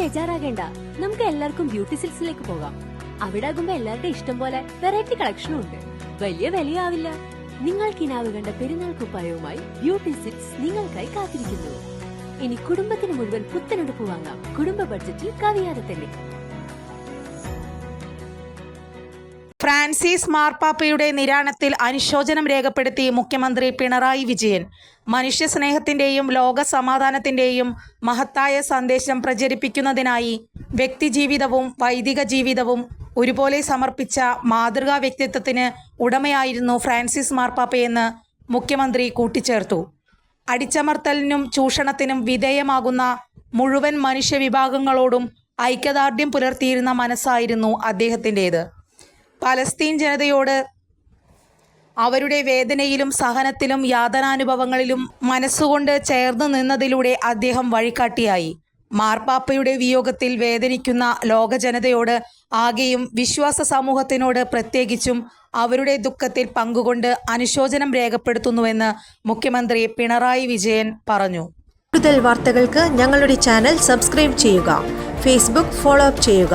ബേജാറാകേണ്ട. നമുക്ക് എല്ലാവർക്കും ബ്യൂട്ടി സിൽസിലേക്ക് പോകാം. അവിടെ ആകുമ്പോ എല്ലാവരുടെ ഇഷ്ടം പോലെ വെറൈറ്റി കളക്ഷനും ഉണ്ട്. വലിയ വിലയാവില്ല. നിങ്ങൾക്ക് ഇനാവ് കണ്ട പെരുന്നാൾ കുപ്പായവുമായി ബ്യൂട്ടി സിൽസ് നിങ്ങൾക്കായി കാത്തിരിക്കുന്നു. ഇനി കുടുംബത്തിന് മുഴുവൻ പുത്തനെടുപ്പ് വാങ്ങാം. കുടുംബ ബഡ്ജറ്റിൽ കവിയാതെ തന്നെ. ഫ്രാൻസിസ് മാർപ്പാപ്പയുടെ നിര്യാണത്തിൽ അനുശോചനം രേഖപ്പെടുത്തി മുഖ്യമന്ത്രി പിണറായി വിജയൻ. മനുഷ്യസ്നേഹത്തിന്റെയും ലോക സമാധാനത്തിന്റെയും മഹത്തായ സന്ദേശം പ്രചരിപ്പിക്കുന്നതിനായി വ്യക്തിജീവിതവും വൈദിക ജീവിതവും ഒരുപോലെ സമർപ്പിച്ച മാതൃകാ വ്യക്തിത്വത്തിന് ഉടമയായിരുന്നു ഫ്രാൻസിസ് മാർപ്പാപ്പയെന്ന് മുഖ്യമന്ത്രി കൂട്ടിച്ചേർത്തു. അടിച്ചമർത്തലിനും ചൂഷണത്തിനും വിധേയമാകുന്ന മുഴുവൻ മനുഷ്യവിഭാഗങ്ങളോടും ഐക്യദാർഢ്യം പുലർത്തിയിരുന്ന മനസ്സായിരുന്നു അദ്ദേഹത്തിന്റേത് പലസ്തീൻ ജനതയോട് അവരുടെ വേദനയിലും സഹനത്തിലും യാതനാനുഭവങ്ങളിലും മനസ്സുകൊണ്ട് ചേർന്ന് നിന്നതിലൂടെ അദ്ദേഹം വഴികാട്ടിയായി. മാർപ്പാപ്പയുടെ വിയോഗത്തിൽ വേദനിക്കുന്ന ലോകജനതയോട് ആകെയും വിശ്വാസ സമൂഹത്തിനോട് പ്രത്യേകിച്ചും അവരുടെ ദുഃഖത്തിൽ പങ്കുകൊണ്ട് അനുശോചനം രേഖപ്പെടുത്തുന്നുവെന്ന് മുഖ്യമന്ത്രി പിണറായി വിജയൻ പറഞ്ഞു. കൂടുതൽ വാർത്തകൾക്ക് ഞങ്ങളുടെ ചാനൽ സബ്സ്ക്രൈബ് ചെയ്യുക ഫേസ്ബുക്ക് ഫോളോ അപ്പ് ചെയ്യുക.